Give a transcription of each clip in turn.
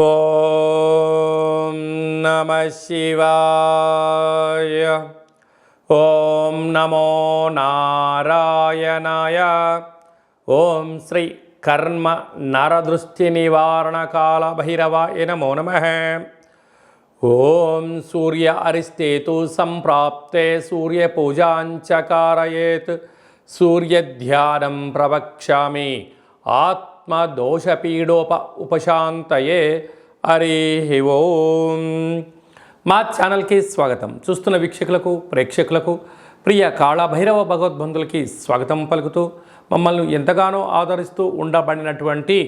ఓం నమ శివాయ. ఓం నమో నారాయణాయ. ఓం శ్రీ కర్మ నరదృష్టి నివారణ కాల భైరవాయ నమో నమ. ఓం సూర్య అరిస్తేతు సంప్రాప్తే సూర్యపూజాంచకారయేత్ సూర్యధ్యానం ప్రవక్ష్యామి. ఆత్మ ఆత్మదోషపీడోప ఉపశాంతయే హరి ఓం మా ఛానల్కి స్వాగతం. చూస్తున్న వీక్షకులకు ప్రేక్షకులకు ప్రియ కాళభైరవ భగవద్బంధులకి స్వాగతం పలుకుతూ మమ్మల్ని ఎంతగానో ఆదరిస్తూ ఉండబడినటువంటి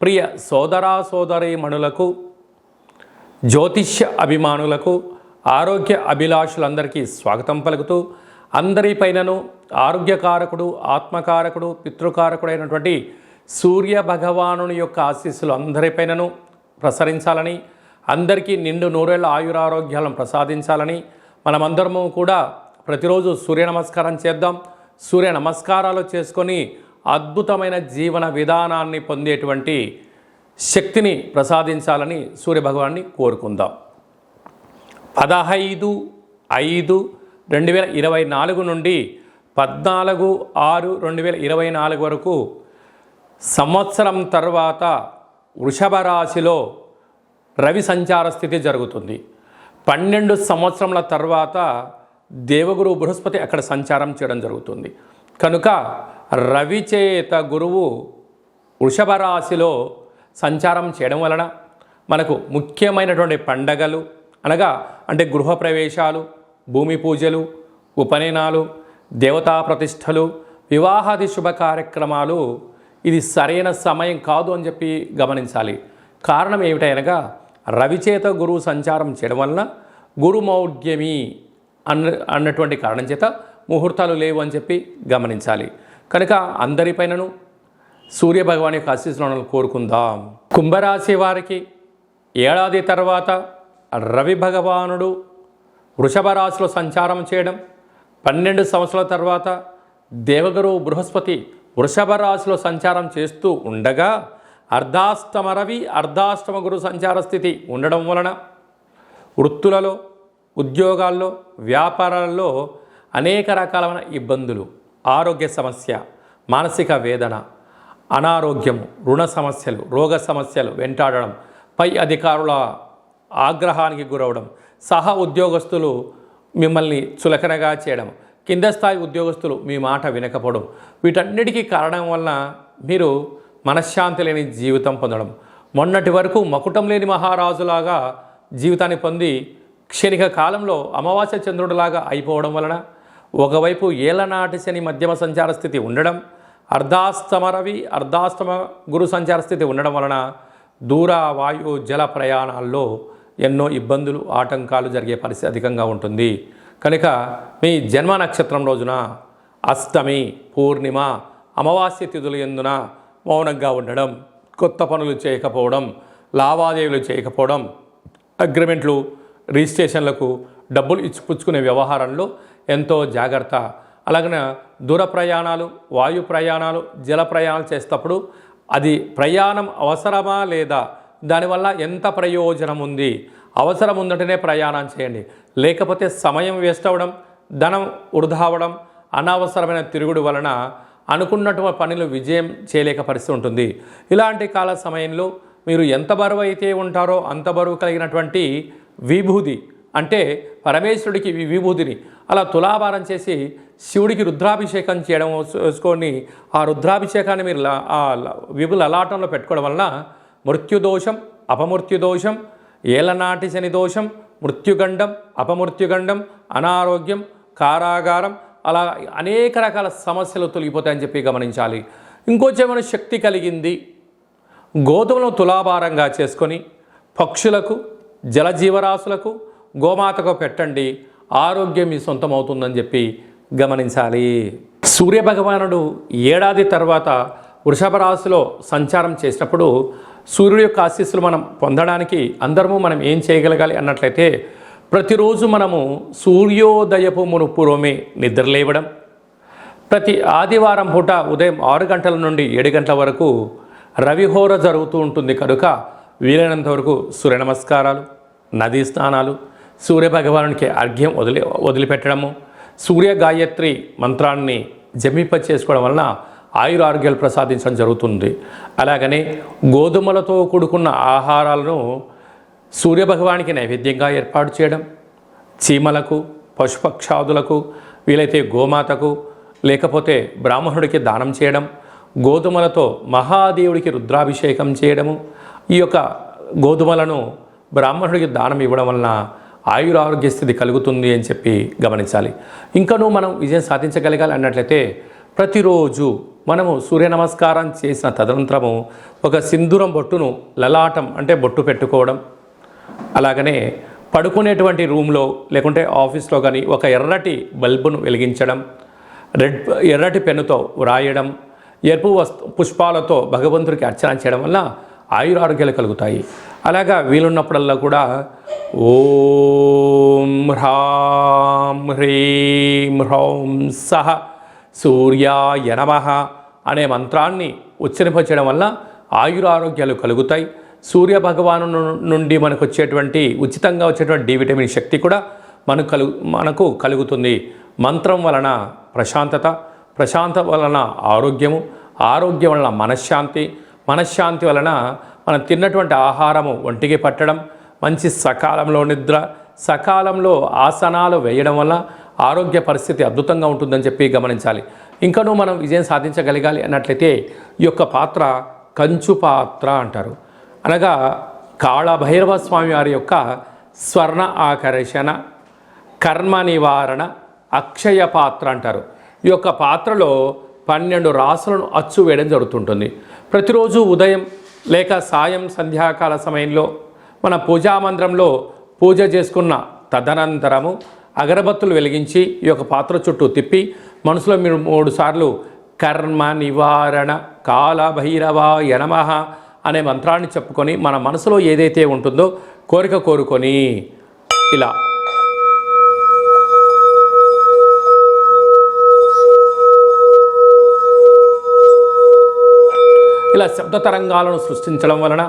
ప్రియ సోదరా సోదరీమణులకు జ్యోతిష్య అభిమానులకు ఆరోగ్య అభిలాషులందరికీ స్వాగతం పలుకుతూ అందరిపైనను ఆరోగ్యకారకుడు ఆత్మకారకుడు పితృకారకుడైనటువంటి సూర్య భగవానుని యొక్క ఆశీస్సులు అందరిపైనను ప్రసరించాలని అందరికీ నిండు నూరేళ్ళ ఆయురారోగ్యాలను ప్రసాదించాలని మనమందరము కూడా ప్రతిరోజు సూర్య నమస్కారం చేద్దాం. సూర్య నమస్కారాలు చేసుకొని అద్భుతమైన జీవన విధానాన్ని పొందేటువంటి శక్తిని ప్రసాదించాలని సూర్యభగవాన్ని కోరుకుందాం. పదహైదు ఐదు రెండు వేల ఇరవై నాలుగు నుండి పద్నాలుగు ఆరు రెండు వేల ఇరవై నాలుగు వరకు సంవత్సరం తర్వాత వృషభ రాశిలో రవి సంచార స్థితి జరుగుతుంది. పన్నెండు సంవత్సరముల తర్వాత దేవగురు బృహస్పతి అక్కడ సంచారం చేయడం జరుగుతుంది. కనుక రవి చేత గురువు వృషభ రాశిలో సంచారం చేయడం వలన మనకు ముఖ్యమైనటువంటి పండగలు అనగా అంటే గృహప్రవేశాలు భూమి పూజలు ఉపనయనాలు దేవతా ప్రతిష్టలు వివాహాది శుభ కార్యక్రమాలు ఇది సరైన సమయం కాదు అని చెప్పి గమనించాలి. కారణం ఏమిటనగా రవిచేత గురువు సంచారం చేయడం వలన గురుమౌఢ్యమి అన్న అన్నటువంటి కారణం చేత ముహూర్తాలు లేవు అని చెప్పి గమనించాలి. కనుక అందరిపైనను సూర్యభగవాన్ యొక్క ఆశీస్సులను కోరుకుందాం. కుంభరాశి వారికి ఏడాది తర్వాత రవి భగవానుడు వృషభ రాశిలో సంచారం చేయడం పన్నెండు సంవత్సరాల తర్వాత దేవగురు బృహస్పతి వృషభ రాశిలో సంచారం చేస్తూ ఉండగా అర్ధాష్టమ రవి అర్ధాష్టమ గురు సంచార స్థితి ఉండడం వలన వృత్తులలో ఉద్యోగాల్లో వ్యాపారాల్లో అనేక రకాలైన ఇబ్బందులు ఆరోగ్య సమస్య మానసిక వేదన అనారోగ్యం రుణ సమస్యలు రోగ సమస్యలు వెంటాడడం పై అధికారుల ఆగ్రహానికి గురవడం సహా ఉద్యోగస్తులు మిమ్మల్ని చులకనగా చేయడం కింద స్థాయి ఉద్యోగస్తులు మీ మాట వినకపోవడం. వీటన్నిటికీ కారణం వలన మీరు మనశ్శాంతి లేని జీవితం పొందడం. మొన్నటి వరకు మకుటం లేని మహారాజులాగా జీవితాన్ని పొంది క్షణిక కాలంలో అమావాస్య చంద్రుడిలాగా అయిపోవడం వలన ఒకవైపు ఏలనాటి శని మధ్యమ సంచార స్థితి ఉండడం అర్ధాస్తమ రవి అర్ధాస్తమ గురు సంచార స్థితి ఉండడం వలన దూర వాయు జల ప్రయాణాల్లో ఎన్నో ఇబ్బందులు ఆటంకాలు జరిగే పరిస్థితి అధికంగా ఉంటుంది. కనుక మీ జన్మ నక్షత్రం రోజున అష్టమి పూర్ణిమ అమావాస్య తిథులు ఎందున మౌనంగా ఉండడం కొత్త పనులు చేయకపోవడం లావాదేవీలు చేయకపోవడం అగ్రిమెంట్లు రిజిస్ట్రేషన్లకు డబ్బులు ఇచ్చిపుచ్చుకునే వ్యవహారంలో ఎంతో జాగ్రత్త. అలాగనే దూర ప్రయాణాలు వాయు ప్రయాణాలు జల ప్రయాణాలు చేసేటప్పుడు అది ప్రయాణం అవసరమా లేదా? దానివల్ల ఎంత ప్రయోజనం ఉంది? అవసరం ఉందంటేనే ప్రయాణం చేయండి. లేకపోతే సమయం వేస్ట్ అవ్వడం ధనం వృధా అవ్వడం అనవసరమైన తిరుగుడు వలన అనుకున్నటువంటి పనులు విజయం చేయలేక పరిస్థితి ఉంటుంది. ఇలాంటి కాల సమయంలో మీరు ఎంత బరువు అయితే ఉంటారో అంత బరువు కలిగినటువంటి విభూది అంటే పరమేశ్వరుడికి వి- విభూతిని అలా తులాభారం చేసి శివుడికి రుద్రాభిషేకం చేయడం వేసుకొని ఆ రుద్రాభిషేకాన్ని మీరు విభుల అలాటంలో పెట్టుకోవడం వలన మృత్యుదోషం అపమృత్యుదోషం ఏలనాటి శని దోషం మృత్యుగండం అపమృత్యుగండం అనారోగ్యం కారాగారం అలా అనేక రకాల సమస్యలు తొలగిపోతాయని చెప్పి గమనించాలి. ఇంకొంచెం శక్తి కలిగింది. గోధుమలను తులాభారంగా చేసుకొని పక్షులకు జలజీవరాశులకు గోమాతకు పెట్టండి. ఆరోగ్యం మీ సొంతం అవుతుందని చెప్పి గమనించాలి. సూర్యభగవానుడు ఏడాది తర్వాత వృషభ రాశిలో సంచారం చేసినప్పుడు సూర్యుడి యొక్క ఆశీస్సులు మనం పొందడానికి అందరము మనం ఏం చేయగలగాలి అన్నట్లయితే ప్రతిరోజు మనము సూర్యోదయపు మునుపురోమే నిద్రలేవడం ప్రతి ఆదివారం పూట ఉదయం ఆరు గంటల నుండి ఏడు గంటల వరకు రవిహోర జరుగుతూ ఉంటుంది. కనుక వీలైనంత వరకు సూర్య నమస్కారాలు నదీ స్నానాలు సూర్య భగవానునికి అర్ఘ్యం వదిలి వదిలిపెట్టడము సూర్య గాయత్రి మంత్రాన్ని జమింప చేసుకోవడం వలన ఆయుర ఆరోగ్యాలు ప్రసాదించడం జరుగుతుంది. అలాగనే గోధుమలతో కూడుకున్న ఆహారాలను సూర్యభగవానికి నైవేద్యంగా ఏర్పాటు చేయడం చీమలకు పశుపక్షాదులకు వీలైతే గోమాతకు లేకపోతే బ్రాహ్మణుడికి దానం చేయడం గోధుమలతో మహాదేవుడికి రుద్రాభిషేకం చేయడము ఈ యొక్క గోధుమలను బ్రాహ్మణుడికి దానం ఇవ్వడం వలన ఆయుర ఆరోగ్య స్థితి కలుగుతుంది అని చెప్పి గమనించాలి. ఇంకనూ మనం విజయం సాధించగలగాలి అన్నట్లయితే ప్రతిరోజు మనము సూర్య నమస్కారం చేసిన తదనంతరము ఒక సింధూరం బొట్టును లలాటం అంటే బొట్టు పెట్టుకోవడం. అలాగనే పడుకునేటువంటి రూమ్లో లేకుంటే ఆఫీస్లో కానీ ఒక ఎర్రటి బల్బును వెలిగించడం రెడ్ ఎర్రటి పెన్నుతో వ్రాయడం ఎరుపు వస్తు పుష్పాలతో భగవంతుడికి అర్చన చేయడం వల్ల ఆయురారోగ్యాలు కలుగుతాయి. అలాగా వీలున్నప్పుడల్లా కూడా ఓం హ్రాం హ్రీం హ్రౌం సహ సూర్యాయ నమ అనే మంత్రాన్ని ఉచ్చరింపచేయడం వల్ల ఆయురారోగ్యాలు కలుగుతాయి. సూర్య భగవాను నుండి మనకు వచ్చేటువంటి ఉచితంగా వచ్చేటువంటి డి విటమిన్ శక్తి కూడా మనకు కలుగు మనకు కలుగుతుంది. మంత్రం వలన ప్రశాంతత ప్రశాంత వలన ఆరోగ్యము ఆరోగ్యం వలన మనశ్శాంతి మనశ్శాంతి వలన మనం తిన్నటువంటి ఆహారము ఒంటికి పట్టడం మంచి సకాలంలో నిద్ర సకాలంలో ఆసనాలు వేయడం వల్ల ఆరోగ్య పరిస్థితి అద్భుతంగా ఉంటుందని చెప్పి గమనించాలి. ఇంకనూ మనం విజయం సాధించగలగాలి అన్నట్లయితే ఈ యొక్క పాత్ర కంచు పాత్ర అంటారు. అనగా కాళభైరవ స్వామి వారి యొక్క స్వర్ణ ఆకర్షణ కర్మ నివారణ అక్షయ పాత్ర అంటారు. ఈ యొక్క పాత్రలో పన్నెండు రాసులను అచ్చు వేయడం జరుగుతుంటుంది. ప్రతిరోజు ఉదయం లేక సాయం సంధ్యాకాల సమయంలో మన పూజా మందిరంలో పూజ చేసుకున్న తదనంతరము అగరబత్తులు వెలిగించి ఈ యొక్క పాత్ర చుట్టూ తిప్పి మనసులో మీరు మూడు సార్లు కర్మ నివారణ కాల భైరవ యనమహ అనే మంత్రాన్ని చెప్పుకొని మన మనసులో ఏదైతే ఉంటుందో కోరిక కోరుకొని ఇలా. ఇలా శబ్ద తరంగాలను సృష్టించడం వలన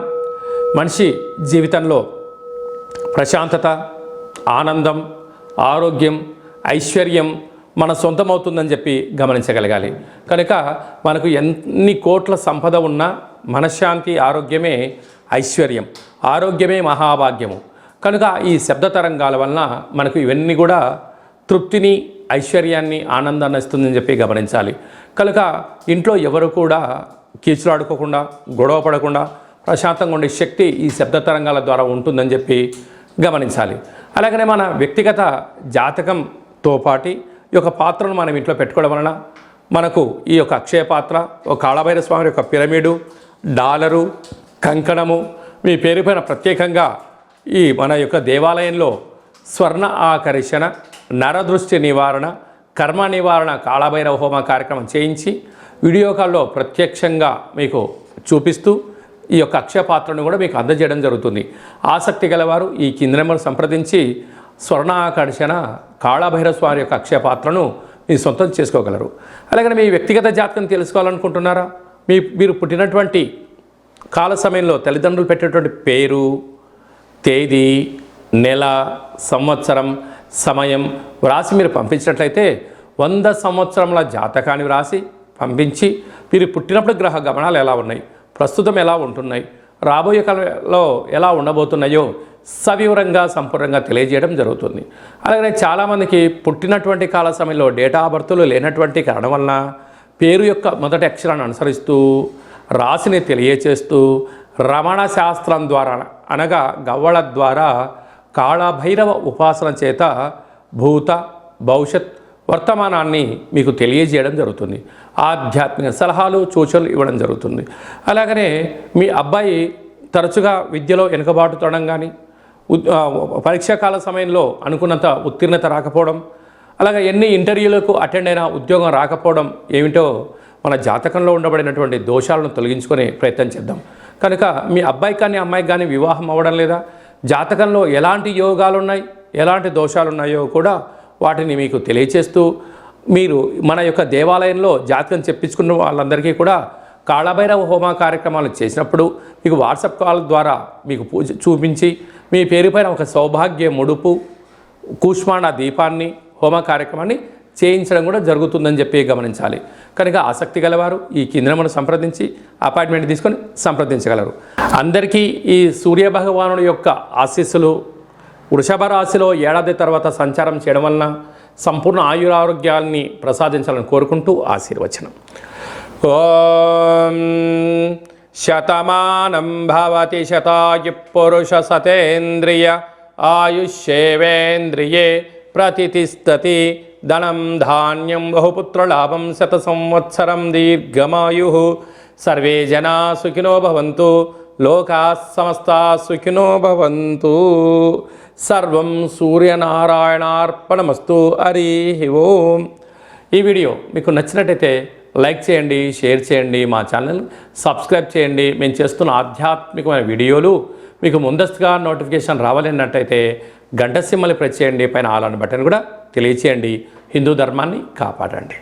మనిషి జీవితంలో ప్రశాంతత ఆనందం ఆరోగ్యం ఐశ్వర్యం మన సొంతమవుతుందని చెప్పి గమనించగలగాలి. కనుక మనకు ఎన్ని కోట్ల సంపద ఉన్నా మనశ్శాంతి ఆరోగ్యమే ఐశ్వర్యం ఆరోగ్యమే మహాభాగ్యము. కనుక ఈ శబ్ద తరంగాల వలన మనకు ఇవన్నీ కూడా తృప్తిని ఐశ్వర్యాన్ని ఆనందాన్ని ఇస్తుందని చెప్పి గమనించాలి. కనుక ఇంట్లో ఎవరు కూడా కీచులాడుకోకుండా గొడవ పడకుండా ప్రశాంతంగా ఉండే శక్తి ఈ శబ్ద తరంగాల ద్వారా ఉంటుందని చెప్పి గమనించాలి. అలాగనే మన వ్యక్తిగత జాతకంతో పాటి ఈ యొక్క పాత్రను మనం ఇంట్లో పెట్టుకోవడం వలన మనకు ఈ యొక్క అక్షయ పాత్ర ఒక కాళభైర స్వామి యొక్క పిరమిడు డాలరు కంకణము మీ పేరుపైన ప్రత్యేకంగా ఈ మన యొక్క దేవాలయంలో స్వర్ణ ఆకర్షణ నరదృష్టి నివారణ కర్మ నివారణ కాళభైరవ హోమ కార్యక్రమం చేయించి వీడియో కాల్లో ప్రత్యక్షంగా మీకు చూపిస్తూ ఈ యొక్క అక్షయ పాత్రను కూడా మీకు అందజేయడం జరుగుతుంది. ఆసక్తి గలవారు ఈ కింది నెంబర్ సంప్రదించి స్వర్ణాకర్షణ కాళభైరవ స్వామి యొక్క అక్షయ పాత్రను మీ సొంతం చేసుకోగలరు. అలాగే మీ వ్యక్తిగత జాతకం తెలుసుకోవాలనుకుంటున్నారా? మీ మీరు పుట్టినటువంటి కాల సమయంలో తల్లిదండ్రులు పెట్టేటువంటి పేరు తేదీ నెల సంవత్సరం సమయం వ్రాసి మీరు పంపించినట్లయితే వంద సంవత్సరముల జాతకాన్ని వ్రాసి పంపించి మీరు పుట్టినప్పుడు గ్రహ గమనాలు ఎలా ఉన్నాయి? ప్రస్తుతం ఎలా ఉంటున్నాయి? రాబోయే కాలంలో ఎలా ఉండబోతున్నాయో సవివరంగా సంపూర్ణంగా తెలియజేయడం జరుగుతుంది. అలాగే చాలామందికి పుట్టినటువంటి కాల సమయంలో డేటా ఆఫ్ బర్త్లు లేనటువంటి కారణం వలన పేరు యొక్క మొదటి అక్షరాన్ని అనుసరిస్తూ రాశిని తెలియచేస్తూ రమణ శాస్త్రం ద్వారా అనగా గవ్వళ ద్వారా కాళభైరవ ఉపాసన చేత భూత భవిష్యత్ వర్తమానాన్ని మీకు తెలియజేయడం జరుగుతుంది. ఆధ్యాత్మిక సలహాలు సూచనలు ఇవ్వడం జరుగుతుంది. అలాగనే మీ అబ్బాయి తరచుగా విద్యలో వెనుకబాటుతడం కానీ ఉద్- కాల పరీక్షాకాల సమయంలో అనుకున్నంత ఉత్తీర్ణత రాకపోవడం అలాగే ఎన్ని ఇంటర్వ్యూలకు అటెండ్ అయినా ఉద్యోగం రాకపోవడం ఏమిటో మన జాతకంలో ఉండబడినటువంటి దోషాలను తొలగించుకునే ప్రయత్నం చేద్దాం. కనుక మీ అబ్బాయి కానీ అమ్మాయికి కానీ వివాహం అవ్వడం లేదా జాతకంలో ఎలాంటి యోగాలు ఉన్నాయి ఎలాంటి దోషాలు ఉన్నాయో కూడా వాటిని మీకు తెలియచేస్తూ మీరు మన యొక్క దేవాలయంలో జాతకం చెప్పించుకున్న వాళ్ళందరికీ కూడా కాళభైరవ హోమ కార్యక్రమాలు చేసినప్పుడు మీకు వాట్సాప్ కాల్ ద్వారా మీకు పూజ చూపించి మీ పేరుపైన ఒక సౌభాగ్య ముడుపు కూష్మాండ దీపాన్ని హోమ కార్యక్రమాన్ని చేయించడం కూడా జరుగుతుందని చెప్పి గమనించాలి. కనుక ఆసక్తి గలవారు ఈ కిందనమును సంప్రదించి అపాయింట్మెంట్ తీసుకొని సంప్రదించగలరు. అందరికీ ఈ సూర్య భగవానుడి యొక్క ఆశీస్సులు వృషభ రాశిలో ఏడాది తర్వాత సంచారం చేయడం వలన సంపూర్ణ ఆయురారోగ్యాల్ని ప్రసాదించాలని కోరుకుంటూ ఆశీర్వచనం. ఓం శతమానం భవతి శతాయు పురుష సతేంద్రియ ఆయుష్యేవేంద్రియే ప్రతిష్టతి ధనం ధాన్యం బహుపుత్రలాభం శత సంవత్సరం దీర్ఘమాయు. సర్వే జనా సుఖినో భవంతు. లోకా సమస్త సుఖినో భవంతు. సర్వం సూర్యనారాయణార్పణమస్తు. హరి ఓం. ఈ వీడియో మీకు నచ్చినట్టయితే లైక్ చేయండి షేర్ చేయండి మా ఛానల్ సబ్స్క్రైబ్ చేయండి. మేము చేస్తున్న ఆధ్యాత్మికమైన వీడియోలు మీకు ముందస్తుగా నోటిఫికేషన్ రావాలన్నట్టయితే గంట సింహలు ప్రెస్ చేయండి. పైన ఆలాంటి బటన్ కూడా తెలియచేయండి. హిందూ ధర్మాన్ని కాపాడండి.